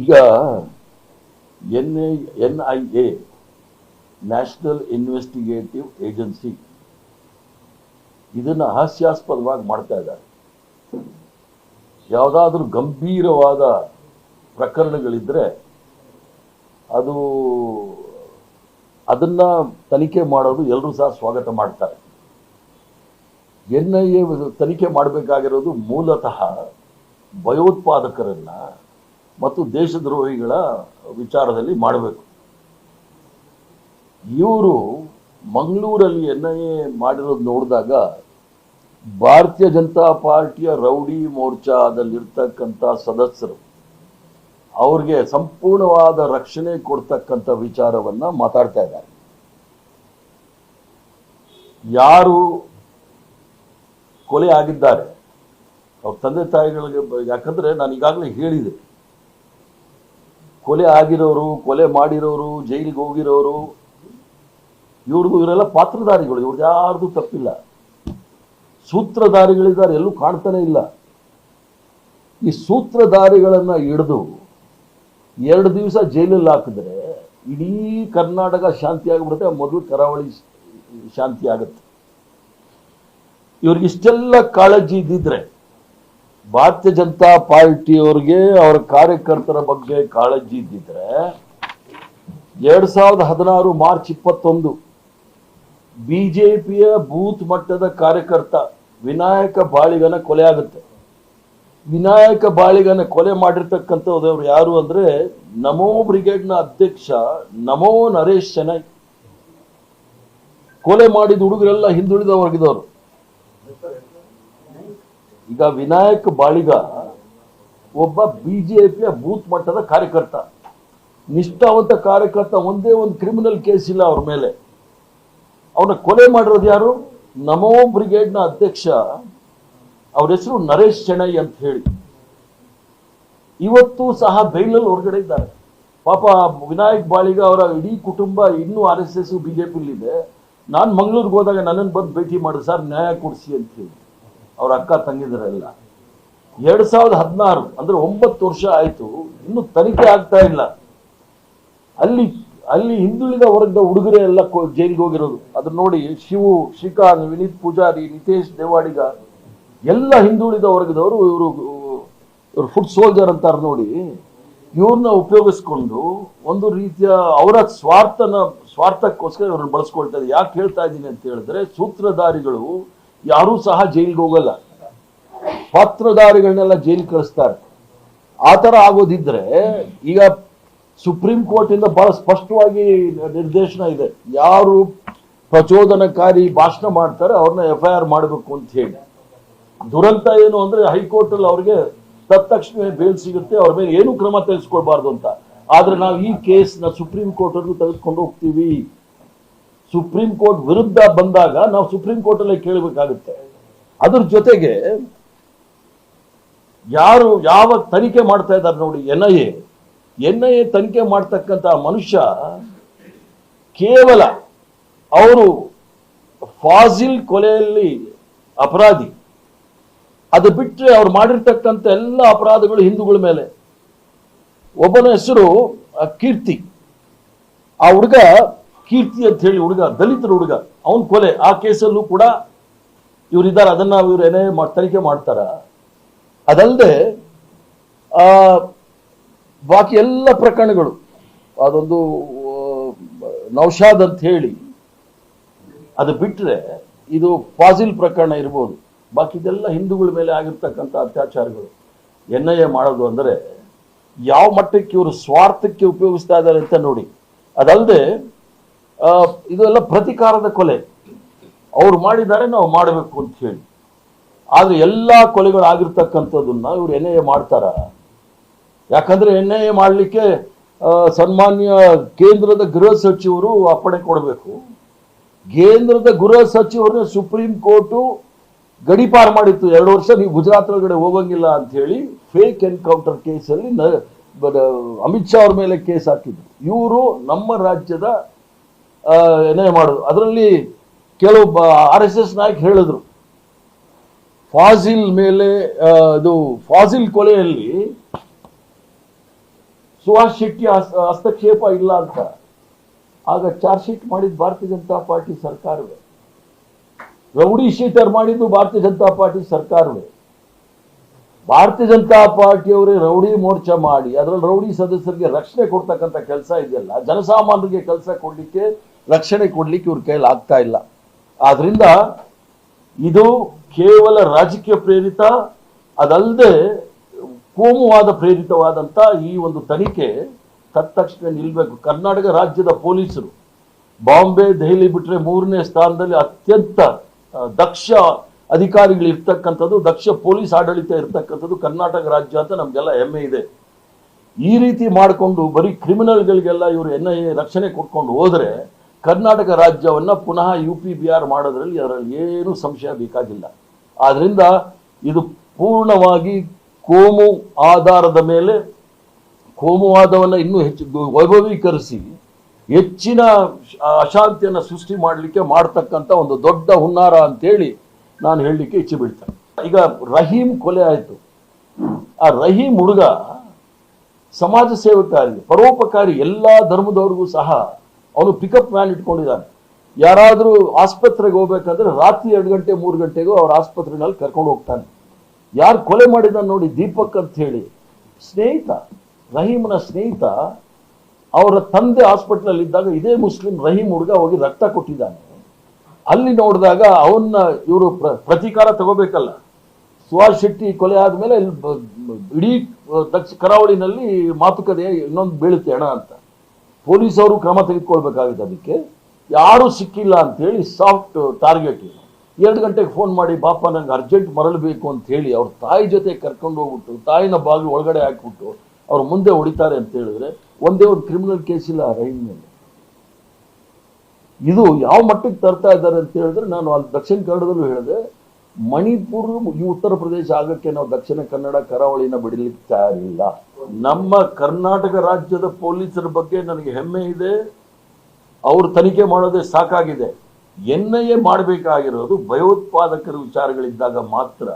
ಈಗ N A, N I A, national investigative agency ಇದನ್ನು ಹಾಸ್ಯಾಸ್ಪದವಾಗಿ ಮಾಡ್ತಾ ಇದ್ದಾರೆ. ಯಾವುದಾದ್ರೂ ಗಂಭೀರವಾದ ಪ್ರಕರಣಗಳಿದ್ದರೆ ಅದು ಅದನ್ನು ತನಿಖೆ ಮಾಡೋದು ಎಲ್ಲರೂ ಸಹ ಸ್ವಾಗತ ಮಾಡ್ತಾರೆ. ಎನ್ ಐ ಎ ತನಿಖೆ ಮಾಡಬೇಕಾಗಿರೋದು ಮೂಲತಃ ಭಯೋತ್ಪಾದಕರನ್ನ ಮತ್ತು ದೇಶದ್ರೋಹಿಗಳ ವಿಚಾರದಲ್ಲಿ ಮಾಡಬೇಕು. ಇವರು ಮಂಗಳೂರಲ್ಲಿ ಎನ್ ಐ ಎ ಮಾಡಿರೋದು ನೋಡಿದಾಗ ಭಾರತೀಯ ಜನತಾ ಪಾರ್ಟಿಯ ರೌಡಿ ಮೋರ್ಚಾದಲ್ಲಿರ್ತಕ್ಕಂಥ ಸದಸ್ಯರು ಅವ್ರಿಗೆ ಸಂಪೂರ್ಣವಾದ ರಕ್ಷಣೆ ಕೊಡ್ತಕ್ಕಂಥ ವಿಚಾರವನ್ನ ಮಾತಾಡ್ತಾ ಇದ್ದಾರೆ. ಯಾರು ಕೊಲೆ ಆಗಿದ್ದಾರೆ, ಅವ್ರ ತಂದೆ ತಾಯಿಗಳಿಗೆ ಯಾಕಂದರೆ ನಾನು ಈಗಾಗಲೇ ಹೇಳಿದೆ ಕೊಲೆ ಆಗಿರೋರು, ಕೊಲೆ ಮಾಡಿರೋರು, ಜೈಲಿಗೆ ಹೋಗಿರೋರು ಇವ್ರಿಗೂ ಇವರೆಲ್ಲ ಪಾತ್ರಧಾರಿಗಳು ಇವ್ರದ್ದು ಯಾರ್ದು ತಪ್ಪಿಲ್ಲ. ಸೂತ್ರಧಾರಿಗಳಿದ್ದಾರೆ, ಎಲ್ಲೂ ಕಾಣ್ತಾನೆ ಇಲ್ಲ. ಈ ಸೂತ್ರಧಾರಿಗಳನ್ನ ಹಿಡಿದು ಎರಡು ದಿವಸ ಜೈಲಲ್ಲಿ ಹಾಕಿದ್ರೆ ಇಡೀ ಕರ್ನಾಟಕ ಶಾಂತಿ ಆಗಿಬಿಡುತ್ತೆ ಮೊದಲು ಕರಾವಳಿ ಶಾಂತಿ ಆಗುತ್ತೆ. ಇವ್ರಿಗೆ ಇಷ್ಟೆಲ್ಲ ಕಾಳಜಿ ಇದ್ದಿದ್ರೆ ಭಾರತೀಯ ಜನತಾ ಪಾರ್ಟಿಯವ್ರಿಗೆ ಅವರ ಕಾರ್ಯಕರ್ತರ ಬಗ್ಗೆ ಕಾಳಜಿ ಇದ್ದಿದ್ರೆ ಎರಡ್ ಸಾವಿರದ ಹದಿನಾರು ಮಾರ್ಚ್ ಇಪ್ಪತ್ತೊಂದು ಬಿಜೆಪಿಯ ಬೂತ್ ಮಟ್ಟದ ಕಾರ್ಯಕರ್ತ ವಿನಾಯಕ ಬಾಳಿಗನ ಕೊಲೆ ಆಗುತ್ತೆ. ವಿನಾಯಕ ಬಾಳಿಗನ ಕೊಲೆ ಮಾಡಿರ್ತಕ್ಕಂಥವ್ರು ಯಾರು ಅಂದ್ರೆ ನಮೋ ಬ್ರಿಗೇಡ್ನ ಅಧ್ಯಕ್ಷ ನಮೋ ನರೇಶ್ ಚೆನ್ನೈ. ಕೊಲೆ ಮಾಡಿದ ಹುಡುಗರೆಲ್ಲ ಹಿಂದುಳಿದ ಈಗ ವಿನಾಯಕ್ ಬಾಳಿಗ ಒಬ್ಬ ಬಿಜೆಪಿಯ ಬೂತ್ ಮಟ್ಟದ ಕಾರ್ಯಕರ್ತ. ನಿಷ್ಠಾವಂತ ಕಾರ್ಯಕರ್ತ ಒಂದೇ ಒಂದು ಕ್ರಿಮಿನಲ್ ಕೇಸ್ ಇಲ್ಲ ಅವ್ರ ಮೇಲೆ. ಅವನ ಕೊಲೆ ಮಾಡಿರೋದು ಯಾರು? ನಮೋ ಬ್ರಿಗೇಡ್ನ ಅಧ್ಯಕ್ಷ. ಅವ್ರ ಹೆಸರು ನರೇಶ್ ಶೆಣೈ ಅಂತ ಹೇಳಿ. ಇವತ್ತು ಸಹ ಬೈಲಲ್ಲಿ ಹೊರಗಡೆ ಇದ್ದಾರೆ. ಪಾಪ ವಿನಾಯಕ್ ಬಾಳಿಗ ಅವರ ಇಡೀ ಕುಟುಂಬ ಇನ್ನೂ ಆರ್ ಎಸ್ ಎಸ್ ಬಿಜೆಪಿಲಿದೆ ನಾನು ಮಂಗಳೂರಿಗೆ ಹೋದಾಗ ನನ್ನನ್ನು ಬಂದು ಭೇಟಿ ಮಾಡಿ, ಸರ್ ನ್ಯಾಯ ಕೊಡಿಸಿ ಅಂತ ಹೇಳಿ. ಅವ್ರ ಅಕ್ಕ ತಂಗಿದರೆಲ್ಲ. ಎರಡ್ ಸಾವಿರದ ಹದಿನಾರು, ಅಂದ್ರೆ ಒಂಬತ್ತು ವರ್ಷ ಆಯ್ತು, ಇನ್ನು ತನಿಖೆ ಆಗ್ತಾ ಇಲ್ಲ. ಅಲ್ಲಿ ಅಲ್ಲಿ ಹಿಂದುಳಿದ ವರ್ಗದ ಹುಡುಗರೇ ಎಲ್ಲ ಜೈಲಿಗೆ ಹೋಗಿರೋದು. ಅದನ್ನ ನೋಡಿ ಶಿವು, ಶ್ರೀಕಾಂತ್, ವಿನೀತ್ ಪೂಜಾರಿ, ನಿತೇಶ್ ದೇವಾಡಿಗ, ಎಲ್ಲ ಹಿಂದುಳಿದ ವರ್ಗದವರು ಇವರು ಇವರು ಫುಡ್ ಸೋಲ್ಜರ್ ಅಂತಾರೆ ನೋಡಿ ಇವ್ರನ್ನ ಉಪಯೋಗಿಸ್ಕೊಂಡು ಒಂದು ರೀತಿಯ ಅವರ ಸ್ವಾರ್ಥನ, ಸ್ವಾರ್ಥಕ್ಕೋಸ್ಕರ ಇವ್ರನ್ನ ಬಳಸ್ಕೊಳ್ತಾರೆ ಯಾಕೆ ಹೇಳ್ತಾ ಇದ್ದೀನಿ ಅಂತ ಹೇಳಿದ್ರೆ, ಸೂತ್ರಧಾರಿಗಳು ಯಾರೂ ಸಹ ಜೈಲಿಗೆ ಹೋಗಲ್ಲ. ಪಾತ್ರಧಾರಿಗಳನ್ನೆಲ್ಲ ಜೈಲಿಗೆ ಕಳಿಸ್ತಾರೆ. ಆ ಥರ ಆಗೋದಿದ್ರೆ ಈಗ ಸುಪ್ರೀಂ ಕೋರ್ಟ್ ಇಂದ ಬಹಳ ಸ್ಪಷ್ಟವಾಗಿ ನಿರ್ದೇಶನ ಇದೆ. ಯಾರು ಪ್ರಚೋದನಕಾರಿ ಭಾಷಣ ಮಾಡ್ತಾರೆ, ಅವ್ರನ್ನ ಎಫ್ ಐ ಆರ್ ಮಾಡಬೇಕು ಅಂತ ಹೇಳಿ. ದುರಂತ ಏನು ಅಂದ್ರೆ ಹೈಕೋರ್ಟ್ ಅಲ್ಲಿ ಅವ್ರಿಗೆ ತತ್ಕ್ಷಣ ಬೇಲ್ ಸಿಗುತ್ತೆ, ಅವ್ರ ಮೇಲೆ ಏನು ಕ್ರಮ ತೆಗೆಸ್ಕೊಳ್ಬಾರ್ದು ಅಂತ. ಆದ್ರೆ ನಾವು ಈ ಕೇಸ್ನ ಸುಪ್ರೀಂ ಕೋರ್ಟ್ ಅಲ್ಲೂ ತೆಗೆದುಕೊಂಡು ಹೋಗ್ತೀವಿ. ಸುಪ್ರೀಂ ಕೋರ್ಟ್ ವಿರುದ್ಧ ಬಂದಾಗ ನಾವು ಸುಪ್ರೀಂ ಕೋರ್ಟ್ ಅಲ್ಲೇ ಕೇಳಬೇಕಾಗುತ್ತೆ. ಅದ್ರ ಜೊತೆಗೆ ಯಾರು ಯಾವ ತನಿಖೆ ಮಾಡ್ತಾ ಇದ್ದಾರೆ ನೋಡಿ, N I A. N I A ತನಿಖೆ ಮಾಡ್ತಕ್ಕಂಥ ಮನುಷ್ಯ ಕೇವಲ ಅವರು ಫಾಜಿಲ್ ಕೊಲೆಯಲ್ಲಿ ಅಪರಾಧಿ. ಅದು ಬಿಟ್ಟರೆ ಅವ್ರು ಮಾಡಿರ್ತಕ್ಕಂಥ ಎಲ್ಲ ಅಪರಾಧಗಳು ಹಿಂದೂಗಳ ಮೇಲೆ. ಒಬ್ಬನ ಹೆಸರು ಕೀರ್ತಿ. ಆ ಹುಡುಗ ಕೀರ್ತಿ ಅಂತ ಹೇಳಿ ಹುಡುಗ ದಲಿತರ ಹುಡುಗ, ಅವನ ಕೊಲೆ, ಆ ಕೇಸಲ್ಲೂ ಕೂಡ ಇವರಿದ್ದಾರೆ ಅದನ್ನ ಇವ್ರು ಏನೇ ತನಿಖೆ ಮಾಡ್ತಾರ. ಅದಲ್ಲದೆ ಬಾಕಿ ಎಲ್ಲ ಪ್ರಕರಣಗಳು, ಅದೊಂದು ನೌಶಾದ್ ಅಂತ ಹೇಳಿ, ಅದು ಬಿಟ್ಟರೆ ಇದು ಫಾಜಿಲ್ ಪ್ರಕರಣ ಇರ್ಬೋದು. ಬಾಕಿ ಇದೆಲ್ಲ ಹಿಂದೂಗಳ ಮೇಲೆ ಆಗಿರ್ತಕ್ಕಂಥ ಅತ್ಯಾಚಾರಗಳು. ಎನ್ ಐ ಎ ಮಾಡೋದು ಅಂದರೆ ಯಾವ ಮಟ್ಟಕ್ಕೆ ಇವರು ಸ್ವಾರ್ಥಕ್ಕೆ ಉಪಯೋಗಿಸ್ತಾ ಇದ್ದಾರೆ ಅಂತ ನೋಡಿ. ಅದಲ್ಲದೆ ಇದೆಲ್ಲ ಪ್ರತಿಕಾರದ ಕೊಲೆ. ಅವ್ರು ಮಾಡಿದ್ದಾರೆ, ನಾವು ಮಾಡಬೇಕು ಅಂತ ಹೇಳಿ. ಆದ್ರೆ ಎಲ್ಲ ಕೊಲೆಗಳು ಇವರು ಎನ್ ಐ ಎ ಮಾಡ್ತಾರ? ಯಾಕಂದ್ರೆ ಎನ್ ಐ ಎ ಮಾಡಲಿಕ್ಕೆ ಸನ್ಮಾನ್ಯ ಕೇಂದ್ರದ ಗೃಹ ಸಚಿವರು ಅಪ್ಪಣೆ ಕೊಡಬೇಕು. ಕೇಂದ್ರದ ಗೃಹ ಸಚಿವರನ್ನ ಸುಪ್ರೀಂ ಕೋರ್ಟು ಗಡಿಪಾರು ಮಾಡಿತ್ತು. ಎರಡು ವರ್ಷ ನೀವು ಗುಜರಾತ್ ಒಳಗಡೆ ಹೋಗಂಗಿಲ್ಲ ಅಂತ ಹೇಳಿ ಫೇಕ್ ಎನ್ಕೌಂಟರ್ ಕೇಸಲ್ಲಿ ಅಮಿತ್ ಶಾ ಅವ್ರ ಮೇಲೆ ಕೇಸ್ ಹಾಕಿದ್ರು. ಇವರು ನಮ್ಮ ರಾಜ್ಯದ ಏನೇ ಮಾಡೋದು ಅದರಲ್ಲಿ ಕೆಲವು ಆರ್ ಎಸ್ ಎಸ್ ನಾಯಕ್ ಹೇಳಿದ್ರು. ಫಾಜಿಲ್ ಮೇಲೆ ಇದು ಫಾಜಿಲ್ ಕೊಲೆಯಲ್ಲಿ ಸುಭಾಷ್ ಶೆಟ್ಟಿ ಹಸ್ತಕ್ಷೇಪ ಇಲ್ಲ ಅಂತ. ಆಗ ಚಾರ್ಜ್ ಶೀಟ್ ಮಾಡಿದ್ದು ಭಾರತೀಯ ಜನತಾ ಪಾರ್ಟಿ ಸರ್ಕಾರವೇ. ರೌಡಿ ಶೀಟರ್ ಮಾಡಿದ್ದು ಭಾರತೀಯ ಜನತಾ ಪಾರ್ಟಿ ಸರ್ಕಾರವೇ. ಭಾರತೀಯ ಜನತಾ ಪಾರ್ಟಿಯವರೇ ರೌಡಿ ಮೋರ್ಚಾ ಮಾಡಿ, ಅದರಲ್ಲಿ ರೌಡಿ ಸದಸ್ಯರಿಗೆ ರಕ್ಷಣೆ ಕೊಡ್ತಕ್ಕಂಥ ಕೆಲಸ ಇದೆಯಲ್ಲ, ಜನಸಾಮಾನ್ಯರಿಗೆ ಕೆಲಸ ಕೊಡ್ಲಿಕ್ಕೆ ರಕ್ಷಣೆ ಕೊಡ್ಲಿಕ್ಕೆ ಇವ್ರ ಕೈಯಲ್ಲಿ ಆಗ್ತಾ ಇಲ್ಲ. ಆದ್ರಿಂದ ಇದು ಕೇವಲ ರಾಜಕೀಯ ಪ್ರೇರಿತ ಅದಲ್ಲದೆ ಕೋಮುವಾದ ಪ್ರೇರಿತವಾದಂತ ಈ ಒಂದು ತನಿಖೆ ತತ್ಕ್ಷಣ ನಿಲ್ಲಬೇಕು ಕರ್ನಾಟಕ ರಾಜ್ಯದ ಪೊಲೀಸರು ಬಾಂಬೆ, ದೆಹಲಿ ಬಿಟ್ರೆ ಮೂರನೇ ಸ್ಥಾನದಲ್ಲಿ ಅತ್ಯಂತ ದಕ್ಷ ಅಧಿಕಾರಿಗಳು ಇರ್ತಕ್ಕಂಥದ್ದು, ದಕ್ಷ ಪೊಲೀಸ್ ಆಡಳಿತ ಇರ್ತಕ್ಕಂಥದ್ದು ಕರ್ನಾಟಕ ರಾಜ್ಯ ಅಂತ ನಮಗೆಲ್ಲ ಹೆಮ್ಮೆ ಇದೆ. ಈ ರೀತಿ ಮಾಡಿಕೊಂಡು ಬರೀ ಕ್ರಿಮಿನಲ್ಗಳಿಗೆಲ್ಲ ಇವರು ಎನ್ ಐ ಎ ರಕ್ಷಣೆ ಕೊಟ್ಕೊಂಡು ಹೋದ್ರೆ ಕರ್ನಾಟಕ ರಾಜ್ಯವನ್ನು ಪುನಃ ಯು ಪಿ ಬಿ ಆರ್ ಮಾಡೋದ್ರಲ್ಲಿ ಅದರಲ್ಲಿ ಏನು ಸಂಶಯ ಬೇಕಾಗಿಲ್ಲ. ಆದ್ದರಿಂದ ಇದು ಪೂರ್ಣವಾಗಿ ಕೋಮು ಆಧಾರದ ಮೇಲೆ ಕೋಮುವಾದವನ್ನು ಇನ್ನೂ ಹೆಚ್ಚು ವೈಭವೀಕರಿಸಿ ಹೆಚ್ಚಿನ ಅಶಾಂತಿಯನ್ನು ಸೃಷ್ಟಿ ಮಾಡಲಿಕ್ಕೆ ಮಾಡ್ತಕ್ಕಂಥ ಒಂದು ದೊಡ್ಡ ಹುನ್ನಾರ ಅಂತೇಳಿ ನಾನು ಹೇಳಲಿಕ್ಕೆ ಇಚ್ಛೆ ಬೀಳ್ತೇನೆ. ಈಗ ರಹೀಂ ಕೊಲೆ ಆಯಿತು. ಆ ರಹೀಂ ಹುಡುಗ ಸಮಾಜ ಸೇವಕಾರಿ ಪರೋಪಕಾರಿ ಎಲ್ಲ ಧರ್ಮದವ್ರಿಗೂ ಸಹ ಅವನು ಪಿಕಪ್ ವ್ಯಾನ್ ಇಟ್ಕೊಂಡಿದ್ದಾನೆ. ಯಾರಾದರೂ ಆಸ್ಪತ್ರೆಗೆ ಹೋಗ್ಬೇಕಂದ್ರೆ ರಾತ್ರಿ ಎರಡು ಗಂಟೆ, ಮೂರು ಗಂಟೆಗೂ ಅವ್ರ ಆಸ್ಪತ್ರೆನಲ್ಲಿ ಕರ್ಕೊಂಡು ಹೋಗ್ತಾನೆ. ಯಾರು ಕೊಲೆ ಮಾಡಿದ ನೋಡಿ ದೀಪಕ್ ಅಂತ ಹೇಳಿ. ಸ್ನೇಹಿತ, ರಹೀಮ್ನ ಸ್ನೇಹಿತ ಅವರ ತಂದೆ ಹಾಸ್ಪಿಟ್ಲಲ್ಲಿ ಇದ್ದಾಗ ಇದೇ ಮುಸ್ಲಿಂ ರಹೀಮ್ ಹುಡುಗ ಹೋಗಿ ರಕ್ತ ಕೊಟ್ಟಿದ್ದಾನೆ. ಅಲ್ಲಿ ನೋಡಿದಾಗ ಅವನ್ನ ಇವರು ಪ್ರತೀಕಾರ ತಗೋಬೇಕಲ್ಲ. ಸುಹಾಸ್ ಶೆಟ್ಟಿ ಕೊಲೆ ಆದಮೇಲೆ ಇಲ್ಲಿ ಇಡೀ ದಕ್ಷಿಣ ಕರಾವಳಿನಲ್ಲಿ ಮಾತುಕತೆ ಇನ್ನೊಂದು ಬೀಳುತ್ತೆ ಹಣ ಅಂತ. ಪೊಲೀಸವರು ಕ್ರಮ ತೆಗೆದುಕೊಳ್ಬೇಕಾಗಿತ್ತು ಅದಕ್ಕೆ. ಯಾರೂ ಸಿಕ್ಕಿಲ್ಲ ಹೇಳಿ ಸಾಫ್ಟ್ ಟಾರ್ಗೆಟ್ ಎರಡು ಗಂಟೆಗೆ ಫೋನ್ ಮಾಡಿ, ಬಾಪ, ನಂಗೆ ಅರ್ಜೆಂಟ್ ಮರಳಬೇಕು ಅಂತ ಹೇಳಿ ಅವ್ರ ತಾಯಿ ಜೊತೆ ಕರ್ಕೊಂಡು ಹೋಗ್ಬಿಟ್ಟು, ತಾಯಿನ ಬಾಗಿಲು ಒಳಗಡೆ ಹಾಕ್ಬಿಟ್ಟು ಅವ್ರು ಮುಂದೆ ಹೊಡಿತಾರೆ ಅಂತ ಹೇಳಿದ್ರೆ ಒಂದೇ ಒಂದು ಕ್ರಿಮಿನಲ್ ಕೇಸ್ ಇಲ್ಲ ರೈನ್ ಮೇಲೆ ಇದು ಯಾವ ಮಟ್ಟಕ್ಕೆ ತರ್ತಾ ಇದ್ದಾರೆ ಅಂತ ಹೇಳಿದ್ರೆ ನಾನು ಅಲ್ಲಿ ದಕ್ಷಿಣ ಕನ್ನಡದಲ್ಲೂ ಹೇಳಿದೆ. ಮಣಿಪುರ ಈ ಉತ್ತರ ಪ್ರದೇಶ ಆಗಕ್ಕೆ ನಾವು ದಕ್ಷಿಣ ಕನ್ನಡ, ಕರಾವಳಿನ ಬಿಡಲಿಕ್ಕೆ ತಯಾರಿಲ್ಲ. ನಮ್ಮ ಕರ್ನಾಟಕ ರಾಜ್ಯದ ಪೊಲೀಸರ ಬಗ್ಗೆ ನನಗೆ ಹೆಮ್ಮೆ ಇದೆ. ಅವರು ತನಿಖೆ ಮಾಡೋದೇ ಸಾಕಾಗಿದೆ. ಎನ್ ಐ ಮಾಡಬೇಕಾಗಿರೋದು ಭಯೋತ್ಪಾದಕರ ವಿಚಾರಗಳಿದ್ದಾಗ ಮಾತ್ರ.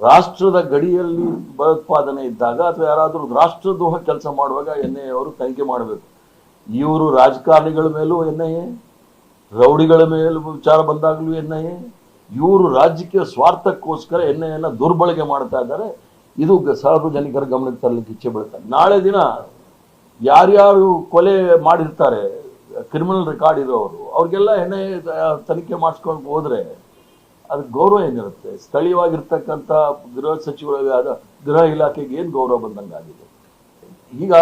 ರಾಷ್ಟ್ರದ ಗಡಿಯಲ್ಲಿ ಭಯೋತ್ಪಾದನೆ ಇದ್ದಾಗ ಅಥವಾ ಯಾರಾದರೂ ರಾಷ್ಟ್ರದ್ರೋಹ ಕೆಲಸ ಮಾಡುವಾಗ ಎನ್ ಐ ಅವರು ತನಿಖೆ ಮಾಡಬೇಕು. ಇವರು ರಾಜಕಾರಣಿಗಳ ಮೇಲೂ ಎನ್ ಐ ಎ ರೌಡಿಗಳ ಮೇಲೂ ವಿಚಾರ ಬಂದಾಗಲೂ ಎನ್ ಐ ಎ ಇವರು ರಾಜಕೀಯ ಸ್ವಾರ್ಥಕ್ಕೋಸ್ಕರ ಎನ್ ಐ ಎನ್ನ ದುರ್ಬಳಕೆ ಮಾಡ್ತಾ ಇದ್ದಾರೆ. ಇದು ಸಾರ್ವಜನಿಕರ ಗಮನಕ್ಕೆ ತರಲಿಕ್ಕೆ ಇಚ್ಛೆ ಬೀಳುತ್ತೆ. ನಾಳೆ ದಿನ ಯಾರ್ಯಾರು ಕೊಲೆ ಮಾಡಿರ್ತಾರೆ ಕ್ರಿಮಿನಲ್ ರೆಕಾರ್ಡ್ ಇರೋರು, ಅವ್ರಿಗೆಲ್ಲ ಎಣ್ಣೆ ತನಿಖೆ ಮಾಡಿಸ್ಕೊಂಡು ಹೋದ್ರೆ ಅದಕ್ಕೆ ಗೌರವ ಏನಿರುತ್ತೆ? ಸ್ಥಳೀಯವಾಗಿರ್ತಕ್ಕಂಥ ಗೃಹ ಸಚಿವರ ಗೃಹ ಇಲಾಖೆಗೆ ಏನು ಗೌರವ ಬಂದಂಗಾಗಿದೆ ಈಗ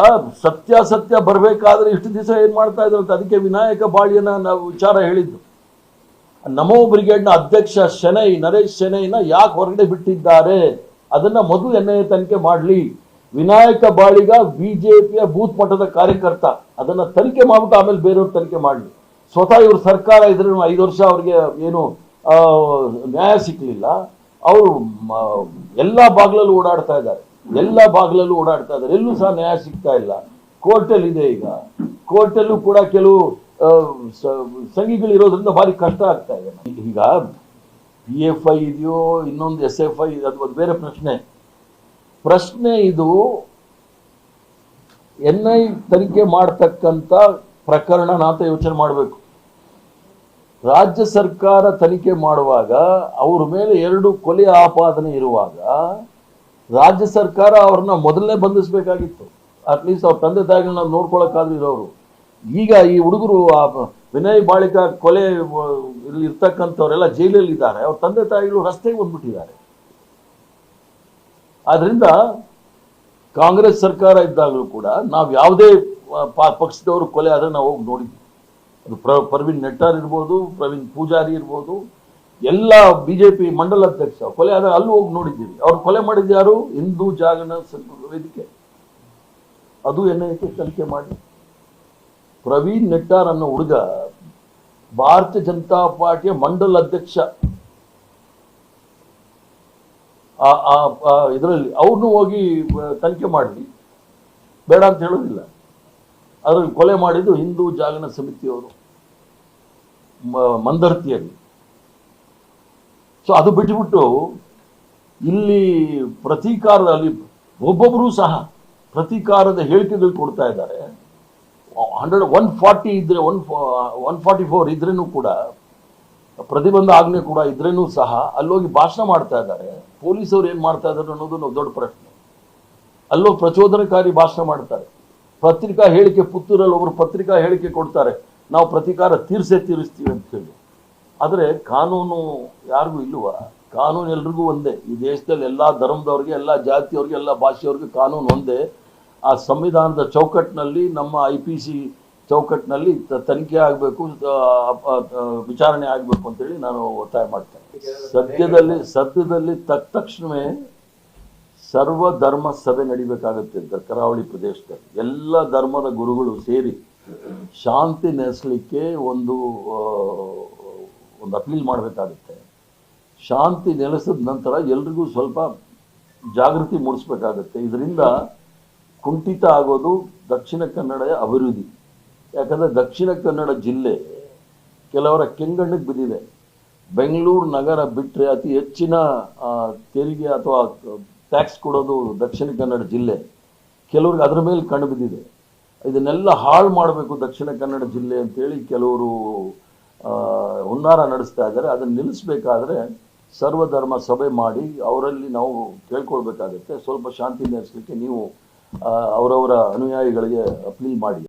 ಸತ್ಯಾಸತ್ಯ ಬರಬೇಕಾದ್ರೆ ಇಷ್ಟು ದಿವಸ ಏನು ಮಾಡ್ತಾ ಇದ್ರು ಅಂತ ಅದಕ್ಕೆ ವಿನಾಯಕ ಬಾಳಿಯನ್ನ ನಾವು ವಿಚಾರ ಹೇಳಿದ್ದು. ನಮೋ ಬ್ರಿಗೇಡ್ನ ಅಧ್ಯಕ್ಷ ಶೆನೈ, ನರೇಶ್ ಶೆನೈನ ಯಾಕೆ ಹೊರಗಡೆ ಬಿಟ್ಟಿದ್ದಾರೆ? ಅದನ್ನ ಮೊದಲು ಎನ್ ಐ ತನಿಖೆ ಮಾಡಲಿ. ವಿನಾಯಕ ಬಾಳಿಗ ಬಿಜೆಪಿಯ ಬೂತ್ ಮಟ್ಟದ ಕಾರ್ಯಕರ್ತ. ಅದನ್ನ ತನಿಖೆ ಮಾಡ್ಬಿಟ್ಟು ಆಮೇಲೆ ಬೇರೆಯವ್ರ ತನಿಖೆ ಮಾಡಲಿ. ಸ್ವತಃ ಇವ್ರ ಸರ್ಕಾರ ಇದ್ರೆ ಐದು ವರ್ಷ ಅವ್ರಿಗೆ ಏನು ನ್ಯಾಯ ಸಿಕ್ಕಲಿಲ್ಲ ಅವರು ಎಲ್ಲ ಬಾಗ್ಲಲ್ಲೂ ಓಡಾಡ್ತಾ ಇದ್ದಾರೆ. ಎಲ್ಲ ಬಾಗ್ಲಲ್ಲೂ ಓಡಾಡ್ತಾ ಇದ್ದಾರೆ. ಎಲ್ಲೂ ಸಹ ನ್ಯಾಯ ಸಿಗ್ತಾ ಇಲ್ಲ. ಕೋರ್ಟಲ್ಲಿ ಇದೆ ಈಗ. ಕೋರ್ಟಲ್ಲೂ ಕೂಡ ಕೆಲವು ಸಂಘಿಗಳಿರೋದ್ರಿಂದ ಭಾರಿ ಕಷ್ಟ ಆಗ್ತಾ ಇದೆ. ಈಗ ಪಿ ಎಫ್ ಐ ಇದೆಯೋ, ಇನ್ನೊಂದು ಎಸ್ ಎಫ್ ಐ ಅದು ಒಂದು ಬೇರೆ ಪ್ರಶ್ನೆ. ಪ್ರಶ್ನೆ ಇದು ಎನ್ ಐ ತನಿಖೆ ಮಾಡ್ತಕ್ಕಂಥ ಪ್ರಕರಣ ನಾತ ಯೋಚನೆ ಮಾಡಬೇಕು. ರಾಜ್ಯ ಸರ್ಕಾರ ತನಿಖೆ ಮಾಡುವಾಗ, ಅವ್ರ ಮೇಲೆ ಎರಡು ಕೊಲೆ ಆಪಾದನೆ ಇರುವಾಗ, ರಾಜ್ಯ ಸರ್ಕಾರ ಅವ್ರನ್ನ ಮೊದಲನೇ ಬಂಧಿಸಬೇಕಾಗಿತ್ತು. ಅಟ್ಲೀಸ್ಟ್ ಅವ್ರ ತಂದೆ ತಾಯಿಗಳನ್ನ ನೋಡ್ಕೊಳಕ್ಕಾದ್ರೂ ಇರೋರು. ಈಗ ಈ ಹುಡುಗರು ಆ ವಿನಯ್ ಬಾಳಿಕ ಕೊಲೆ ಇರ್ತಕ್ಕಂಥವರೆಲ್ಲ ಜೈಲಲ್ಲಿ ಇದ್ದಾರೆ ಅವ್ರ ತಂದೆ ತಾಯಿಗಳು ರಸ್ತೆಗೆ ಬಂದ್ಬಿಟ್ಟಿದ್ದಾರೆ. ಆದ್ರಿಂದ ಕಾಂಗ್ರೆಸ್ ಸರ್ಕಾರ ಇದ್ದಾಗಲೂ ಕೂಡ ನಾವು ಯಾವುದೇ ಪ- ಪಕ್ಷದವರು ಕೊಲೆ ಆದ್ರೆ ನಾವು ಹೋಗಿ ನೋಡಿದ್ವಿ. ಅದು ಪ್ರ, ಪ್ರವೀಣ್ ನೆಟ್ಟಾರ್ ಇರ್ಬೋದು, ಪ್ರವೀಣ್ ಪೂಜಾರಿ ಇರ್ಬೋದು, ಎಲ್ಲ ಬಿಜೆಪಿ ಮಂಡಲ ಅಧ್ಯಕ್ಷ ಕೊಲೆ ಆದಾಗ ಅಲ್ಲೂ ಹೋಗಿ ನೋಡಿದ್ದೀವಿ. ಅವ್ರು ಕೊಲೆ ಮಾಡಿದ್ದು ಯಾರು? ಹಿಂದೂ ಜಾಗರಣ ವೇದಿಕೆ. ಅದು ಎನ್ ಐ ತನಿಖೆ ಮಾಡಿ. ಪ್ರವೀಣ್ ನೆಟ್ಟಾರ್ ಅನ್ನೋ ಹುಡುಗ, ಭಾರತೀಯ ಜನತಾ ಪಾರ್ಟಿಯ ಮಂಡಲ ಅಧ್ಯಕ್ಷ. ಇದರಲ್ಲಿ ಅವ್ರನ್ನೂ ಹೋಗಿ ತನಿಖೆ ಮಾಡಲಿ ಬೇಡ ಅಂತ ಹೇಳೋದಿಲ್ಲ. ಅದರಲ್ಲಿ ಕೊಲೆ ಮಾಡಿದ್ದು ಹಿಂದೂ ಜಾಗರಣ ಸಮಿತಿಯವರು ಮಂದರ್ತಿಯಲ್ಲಿ. ಸೊ ಅದು ಬಿಟ್ಟುಬಿಟ್ಟು ಇಲ್ಲಿ ಪ್ರತೀಕಾರದ ಅಲ್ಲಿ ಒಬ್ಬೊಬ್ಬರೂ ಸಹ ಪ್ರತೀಕಾರದ ಹೇಳಿಕೆಗಳು ಕೊಡ್ತಾ ಇದ್ದಾರೆ. ಹಂಡ್ರೆಡ್ ಒನ್ ಫಾರ್ಟಿ ಇದ್ರೆ ಒನ್ ಒನ್ ಫಾರ್ಟಿ ಫೋರ್ ಇದ್ರೇನು ಕೂಡ, ಪ್ರತಿಬಂಧ ಆಜ್ಞೆ ಕೂಡ ಇದ್ರೇನು ಸಹ ಅಲ್ಲೋಗಿ ಭಾಷಣ ಮಾಡ್ತಾ ಇದ್ದಾರೆ. ಪೊಲೀಸವ್ರು ಏನ್ ಮಾಡ್ತಾ ಇದ್ದಾರೆ ಅನ್ನೋದು ದೊಡ್ಡ ಪ್ರಶ್ನೆ. ಅಲ್ಲೋ ಪ್ರಚೋದನಕಾರಿ ಭಾಷಣ ಮಾಡ್ತಾರೆ. ಪತ್ರಿಕಾ ಹೇಳಿಕೆ ಪುತ್ತೂರಲ್ಲಿ ಒಬ್ಬರು ಪತ್ರಿಕಾ ಹೇಳಿಕೆ ಕೊಡ್ತಾರೆ. ನಾವು ಪ್ರತಿಕಾರ ತೀರ್ಸೇ ತೀರಿಸ್ತೀವಿ ಅಂತ ಹೇಳಿ. ಆದರೆ ಕಾನೂನು ಯಾರಿಗೂ ಇಲ್ವಾ ಕಾನೂನು ಎಲ್ರಿಗೂ ಒಂದೇ. ಈ ದೇಶದಲ್ಲಿ ಎಲ್ಲಾ ಧರ್ಮದವ್ರಿಗೆ, ಎಲ್ಲ ಜಾತಿಯವ್ರಿಗೆ, ಎಲ್ಲ ಭಾಷೆಯವ್ರಿಗೆ ಕಾನೂನು ಒಂದೇ. ಆ ಸಂವಿಧಾನದ ಚೌಕಟ್ಟಿನಲ್ಲಿ ನಮ್ಮ ಐ ಪಿ ಸಿ ಚೌಕಟ್ಟಿನಲ್ಲಿ ತನಿಖೆ ಆಗಬೇಕು ವಿಚಾರಣೆ ಆಗಬೇಕು ಅಂತೇಳಿ ನಾನು ಒತ್ತಾಯ ಮಾಡ್ತೇನೆ. ಸದ್ಯದಲ್ಲಿ ಸದ್ಯದಲ್ಲಿ ತಕ್ಕ ತಕ್ಷಣವೇ ಸರ್ವ ಧರ್ಮ ಸಭೆ ನಡಿಬೇಕಾಗುತ್ತೆ ಕರಾವಳಿ ಪ್ರದೇಶದಲ್ಲಿ. ಎಲ್ಲ ಧರ್ಮದ ಗುರುಗಳು ಸೇರಿ ಶಾಂತಿ ನೆಲೆಸಲಿಕ್ಕೆ ಒಂದು ಒಂದು ಅಪೀಲ್ ಮಾಡಬೇಕಾಗುತ್ತೆ. ಶಾಂತಿ ನೆಲೆಸಿದ ನಂತರ ಎಲ್ರಿಗೂ ಸ್ವಲ್ಪ ಜಾಗೃತಿ ಮೂಡಿಸ್ಬೇಕಾಗತ್ತೆ. ಇದರಿಂದ ಕುಂಠಿತ ಆಗೋದು ದಕ್ಷಿಣ ಕನ್ನಡ ಅಭಿವೃದ್ಧಿ. ಯಾಕಂದ್ರೆ ದಕ್ಷಿಣ ಕನ್ನಡ ಜಿಲ್ಲೆ ಕೆಲವರ ಕೆಂಗಣ್ಣಿಗೆ ಬಿದ್ದಿದೆ. ಬೆಂಗಳೂರು ನಗರ ಬಿಟ್ಟರೆ ಅತಿ ಹೆಚ್ಚಿನ ತೆರಿಗೆ ಅಥವಾ ಟ್ಯಾಕ್ಸ್ ಕೊಡೋದು ದಕ್ಷಿಣ ಕನ್ನಡ ಜಿಲ್ಲೆ. ಕೆಲವ್ರಿಗೆ ಅದ್ರ ಮೇಲೆ ಕಣ್ಣು ಬಿದ್ದಿದೆ. ಇದನ್ನೆಲ್ಲ ಹಾಳು ಮಾಡಬೇಕು ದಕ್ಷಿಣ ಕನ್ನಡ ಜಿಲ್ಲೆ ಅಂತೇಳಿ ಕೆಲವರು ಹುನ್ನಾರ ನಡೆಸ್ತಾ ಇದ್ದಾರೆ. ಅದನ್ನು ನಿಲ್ಲಿಸಬೇಕಾದ್ರೆ ಸರ್ವಧರ್ಮ ಸಭೆ ಮಾಡಿ ಅವರಲ್ಲಿ ನಾವು ಕೇಳ್ಕೊಳ್ಬೇಕಾಗತ್ತೆ. ಸ್ವಲ್ಪ ಶಾಂತಿ ನೆಲೆಸಲಿಕ್ಕೆ ನೀವು ಅವರವರ ಅನುಯಾಯಿಗಳಿಗೆ ಅಪೀಲ್ ಮಾಡಿ.